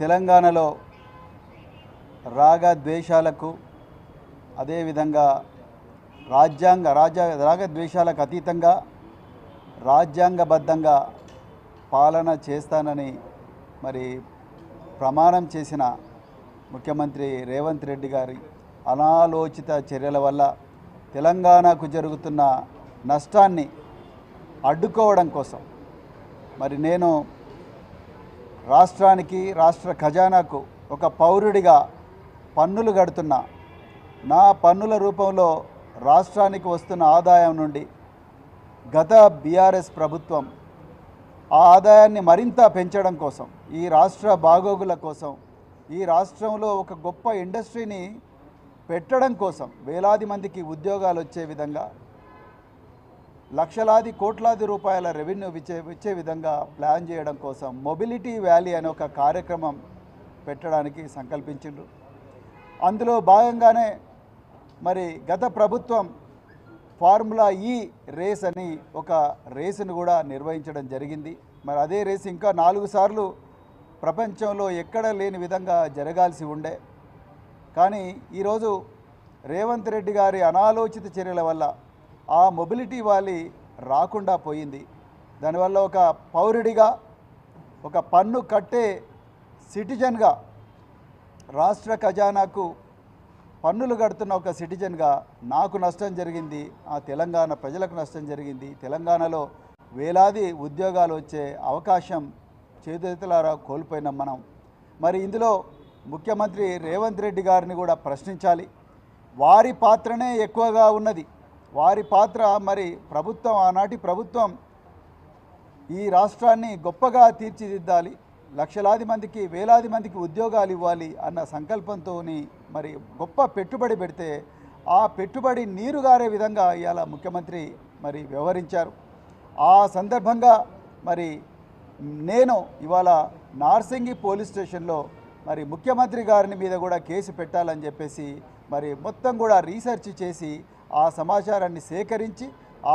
తెలంగాణలో రాగ ద్వేషాలకు అదేవిధంగా రాజ్యాంగ రాజ్య రాగద్వేషాలకు అతీతంగా రాజ్యాంగబద్ధంగా పాలన చేస్తానని మరి ప్రమాణం చేసిన ముఖ్యమంత్రి రేవంత్ రెడ్డి గారి అనాలోచిత చర్యల వల్ల తెలంగాణకు జరుగుతున్న నష్టాన్ని అడ్డుకోవడం కోసం. మరి నేను రాష్ట్రానికి రాష్ట్ర ఖజానాకు ఒక పౌరుడిగా పన్నులు కడుతున్నా నా పన్నుల రూపంలో రాష్ట్రానికి వస్తున్న ఆదాయం నుండి గత బీఆర్ఎస్ ప్రభుత్వం ఆ ఆదాయాన్ని మరింత పెంచడం కోసం ఈ రాష్ట్ర బాగోగుల కోసం ఈ రాష్ట్రంలో ఒక గొప్ప ఇండస్ట్రీని పెట్టడం కోసం వేలాది మందికి ఉద్యోగాలు వచ్చే విధంగా లక్షలాది కోట్లాది రూపాయల రెవెన్యూ ఇచ్చే ఇచ్చే విధంగా ప్లాన్ చేయడం కోసం మొబిలిటీ వ్యాలీ అనే ఒక కార్యక్రమం పెట్టడానికి సంకల్పించిండ్రు. అందులో భాగంగానే మరి గత ప్రభుత్వం ఫార్ములా ఈ రేస్ అని ఒక రేసును కూడా నిర్వహించడం జరిగింది. మరి అదే రేస్ ఇంకా నాలుగు సార్లు ప్రపంచంలో ఎక్కడ లేని విధంగా జరగాల్సి ఉండే. కానీ ఈరోజు రేవంత్ రెడ్డి గారి అనాలోచిత చర్యల వల్ల ఆ మొబిలిటీ వాలి రాకుండా పోయింది. దానివల్ల ఒక పౌరుడిగా ఒక పన్ను కట్టే సిటిజన్గా రాష్ట్ర ఖజానాకు పన్నులు కడుతున్న ఒక సిటిజన్గా నాకు నష్టం జరిగింది. ఆ తెలంగాణ ప్రజలకు నష్టం జరిగింది. తెలంగాణలో వేలాది ఉద్యోగాలు వచ్చే అవకాశం చేతులారా కోల్పోయినాం మనం. మరి ఇందులో ముఖ్యమంత్రి రేవంత్ రెడ్డి గారిని కూడా ప్రశ్నించాలి. వారి పాత్రనే ఎక్కువగా ఉన్నది. వారి పాత్ర మరి ప్రభుత్వం ఆనాటి ప్రభుత్వం ఈ రాష్ట్రాన్ని గొప్పగా తీర్చిదిద్దాలి లక్షలాది మందికి వేలాది మందికి ఉద్యోగాలు ఇవ్వాలి అన్న సంకల్పంతో మరి గొప్ప పెట్టుబడి పెడితే ఆ పెట్టుబడి నీరుగారే విధంగా ఇవాళ ముఖ్యమంత్రి మరి వ్యవహరించారు. ఆ సందర్భంగా మరి నేను ఇవాళ నార్సింగి పోలీస్ స్టేషన్లో మరి ముఖ్యమంత్రి గారిని మీద కూడా కేసు పెట్టాలని చెప్పేసి మరి మొత్తం కూడా రీసెర్చ్ చేసి ఆ సమాచారాన్ని సేకరించి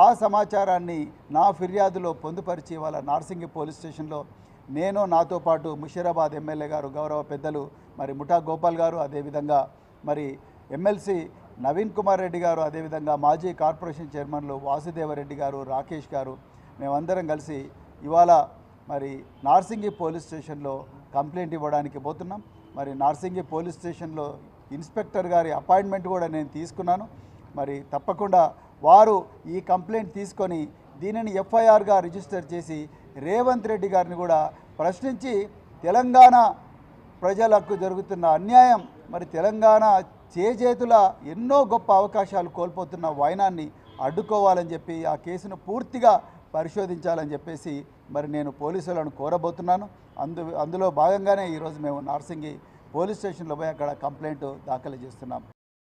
ఆ సమాచారాన్ని నా ఫిర్యాదులో పొందుపరిచి వాళ్ళ నార్సింగి పోలీస్ స్టేషన్లో నేను నాతో పాటు ముషీరాబాద్ ఎమ్మెల్యే గారు గౌరవ పెద్దలు మరి ముఠా గోపాల్ గారు అదేవిధంగా మరి ఎమ్మెల్సీ నవీన్ కుమార్ రెడ్డి గారు అదేవిధంగా మాజీ కార్పొరేషన్ చైర్మన్లు వాసుదేవరెడ్డి గారు రాకేష్ గారు మేమందరం కలిసి ఇవాళ మరి నార్సింగి పోలీస్ స్టేషన్లో కంప్లైంట్ ఇవ్వడానికి పోతున్నాం. మరి నార్సింగి పోలీస్ స్టేషన్లో ఇన్స్పెక్టర్ గారి అపాయింట్మెంట్ కూడా నేను తీసుకున్నాను. మరి తప్పకుండా వారు ఈ కంప్లైంట్ తీసుకొని దీనిని ఎఫ్ఐఆర్గా రిజిస్టర్ చేసి రేవంత్ రెడ్డి గారిని కూడా ప్రశ్నించి తెలంగాణ ప్రజలకు జరుగుతున్న అన్యాయం మరి తెలంగాణ చేజేతుల ఎన్నో గొప్ప అవకాశాలు కోల్పోతున్న వాయనాన్ని అడ్డుకోవాలని చెప్పి ఆ కేసును పూర్తిగా పరిశోధించాలని చెప్పేసి మరి నేను పోలీసులను కోరబోతున్నాను. అందు అందులో భాగంగానే ఈరోజు మేము నార్సింగి పోలీస్ స్టేషన్లో పోయి అక్కడ కంప్లైంట్ దాఖలు చేస్తున్నాం.